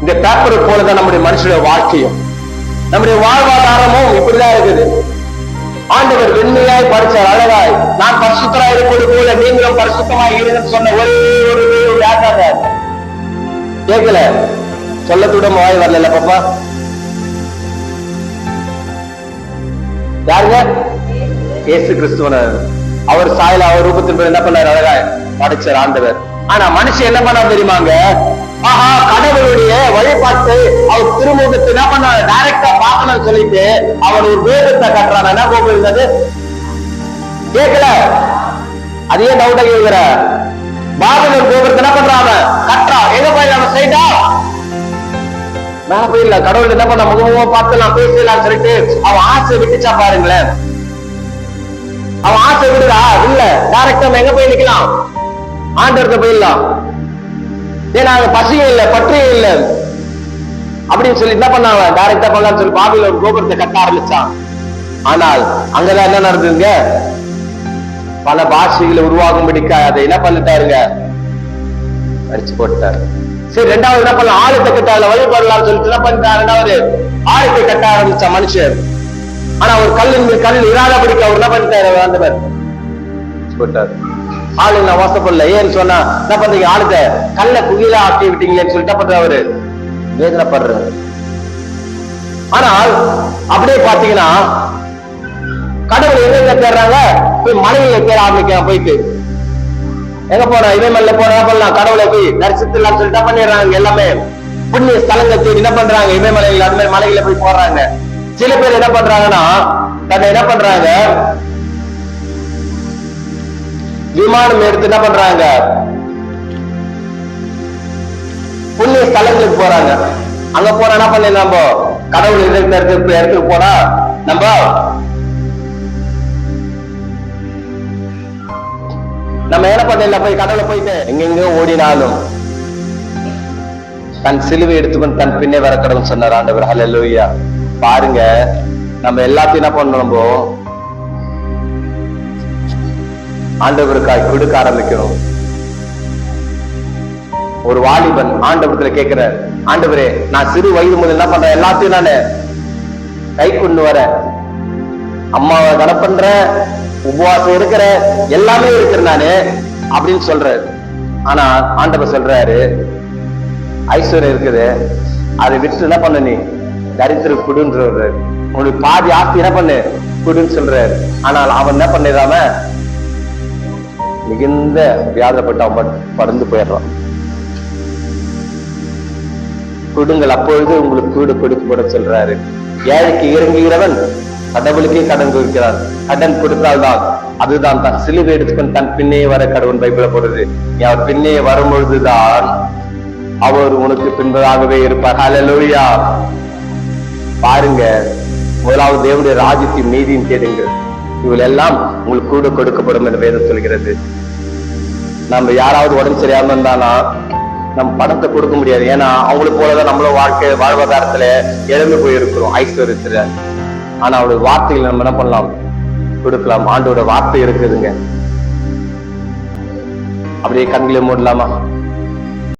இந்த பேப்பரை போலதான் நம்முடைய மனுஷனுடைய வாழ்க்கையும் நம்முடைய வாழ்வாதாரமும் இப்படிதான் இருக்குது. ஆண்டவர் வெண்மையாய் படிச்சார் அழகாய். நான் பரிசுத்தரா இருப்பது போல நீங்களும் பரிசுத்தமாய் இருங்கன்னு சொன்ன ஒரே ஒரு யாருக்காக? கேட்கல. சொல்லத்தோட வாய் வரல பாப்பா. யாருங்க? இயேசு கிறிஸ்துவன அவர் சாயல அவர் ரூபத்தின் பேர் என்ன பண்ணார்? அழகாய் படைச்சார் ஆண்டவர். ஆனா மனுஷன் என்ன பண்ணா தெரியுமாங்க? ஆஹா கடவுளுடைய வழிபாட்டு அவர் திருமுகத்தை என்ன பண்ணாரு? டைரக்டா பார்க்கணும்னு சொல்லிட்டு அவர் ஒரு வேதத்தை கட்டுறான் என்ன கோபம் இருந்தது? கேட்கல. அதே டவுட்டை கேட்கிற. பாபிலோன் கோபுரத்தை என்ன பண்றான் அவன்? கட்டுறான். எங்க போய் அவன் சைட்டா மேல போயிடல கடவுள் என்ன பண்ண முகமுகமா பார்த்து நான் பேசலாம் சொல்லிட்டு அவன் ஆசை விட்டுச்சா பாருங்களேன். அவன் ஆசை விடுதா இல்ல டைரக்டா நம்ம எங்க போய் நிக்கலாம்? ஆண்டவர்கிட்ட போயிடலாம். ஏன்னா அங்க பசியும் இல்ல பற்றியும் இல்ல. அப்படின்னு சொல்லி என்ன பண்ணாங்க டைரக்டா பண்ணலாம்னு சொல்லி பாபில ஒரு கோபுரத்தை கட்ட ஆரம்பிச்சான். ஆனால் அங்கதான் என்ன நடந்ததுங்க? பல பாஷைகளை உருவாகும்படிக்கா அதை என்ன பண்ணிட்டாருங்க? அடிச்சு போட்டார் சரி ரெண்டாவது என்ன பண்ணலாம்? ஆழத்தை கட்ட அதுல வழிபடலாம்னு சொல்லிட்டு என்ன பண்ணிட்டாரு? ரெண்டாவது ஆழத்தை கட்ட ஆரம்பிச்ச மனுஷன். ஆனா ஒரு கல்லின் மேல் கல் இராதபடிக்கு அவர் என்ன பண்ணிட்டாரு? ஆண்டவர் போட்டார் ஆளு நான் வாசப்படல ஏன்னு சொன்னா என்ன பண்றீங்க? ஆளுத கல்ல குவியலா ஆக்கி விட்டீங்களேன்னு சொல்லிட்டு பண்ற அவரு? வேதனைப்படுறாரு. ஆனால் அப்படியே பாத்தீங்கன்னா கடவுள் எங்க தேடுறாங்க? போய் மனைவியை தேட ஆரம்பிக்கிறான் போயிட்டு. எங்க போனா இமயமல்ல போனா பண்ணலாம்? கடவுளை போய் தரிசித்துலாம் சொல்லிட்டு பண்ணிடுறாங்க? எல்லாமே புண்ணிய ஸ்தலங்கள் தேடி என்ன பண்றாங்க? இமயமலைகள் அந்த மாதிரி மலைகளை போய் போடுறாங்க சில பேர் என்ன பண்றாங்கன்னா தன்னை என்ன பண்றாங்க? விமானம் எடுத்து என்ன பண்றாங்க? புண்ணிய ஸ்தலங்களுக்கு போறாங்க. அங்க போனா என்ன பண்ணி நம்ம? கடவுள் இருக்கிற இடத்துக்கு இடத்துக்கு போனா நம்ம நம்ம என்ன பண்ணல போய் கடவுளை போயிட்டு எங்கெங்க ஓடினாலும் தன் சிலுவை எடுத்துக்கொண்டு தன் பின்னே வர கடவுள் சொன்னார் ஆண்டவர். ஹalleluya பாருங்க. நம்ம எல்லாத்தையும் என்ன பண்ணணும் நம்ம? ஆண்டவருக்காய் கொடுக்க ஆரம்பிக்கணும். ஒரு வாலிபன் ஆண்டவரத்துல கேட்கிற ஆண்டவரே நான் சிறு வயது முதல் என்ன பண்றேன்? எல்லாத்தையும் நானு கை கொண்டு வரேன் அம்மாவை கட பண்ற உபவாசம் இருக்கிற எல்லாமே இருக்கிற நானு அப்படின்னு சொல்றாரு. ஆனா ஆண்டவர் சொல்றாரு ஐஸ்வர்யம் இருக்குது. அதை விட்டு என்ன பண்ண நீ? தரித்திர சொல்றாரு. உனக்கு பாதி ஆஸ்தி என்ன பண்ணு? குடுன்னு சொல்றாரு. ஆனால் அவன் என்ன பண்ணிடாம மிகுந்த வியாதப்பட்ட அவன் பறந்து போயிடுறான். கொடுங்கள் அப்பொழுது உங்களுக்கு கூடு கொடுக்கப்பட சொல்றாரு. ஏழைக்கு இறங்குகிறவன் கடவுளுக்கே கடன் கொடுக்கிறான். கடன் கொடுத்தால்தான் அதுதான் தன் சிலுவை எடுத்துக்கொண்டு தன் பின்னே வர கடவுள் பைபிள போடுறது நீ அவர் பின்னே வரும்பொழுதுதான் அவர் உனக்கு பின்பதாகவே இருப்பார். ஹலலோயா பாருங்க முதலாவது தேவனுடைய ராஜ்யத்தையும் நீதியும் தேடுங்கள் இவளெல்லாம் உங்களுக்கு கூட கொடுக்கப்படும் என்று வேதம் சொல்கிறது. நம்ம யாராவது உடம்பு சரியாம இருந்தானா நம்ம பணத்தை கொடுக்க முடியாது. ஏன்னா அவங்களுக்கு போலதான் நம்மளும் வாழ்க்கை வாழ்வாதாரத்துல இழந்து போயிருக்கிறோம் ஐஸ்வர்யத்துல. ஆனா அவருடைய வார்த்தைகள் நம்ம என்ன பண்ணலாம்? கொடுக்கலாம். ஆண்டோட வார்த்தை இருக்குதுங்க. அப்படியே கண்களை மூடலாமா?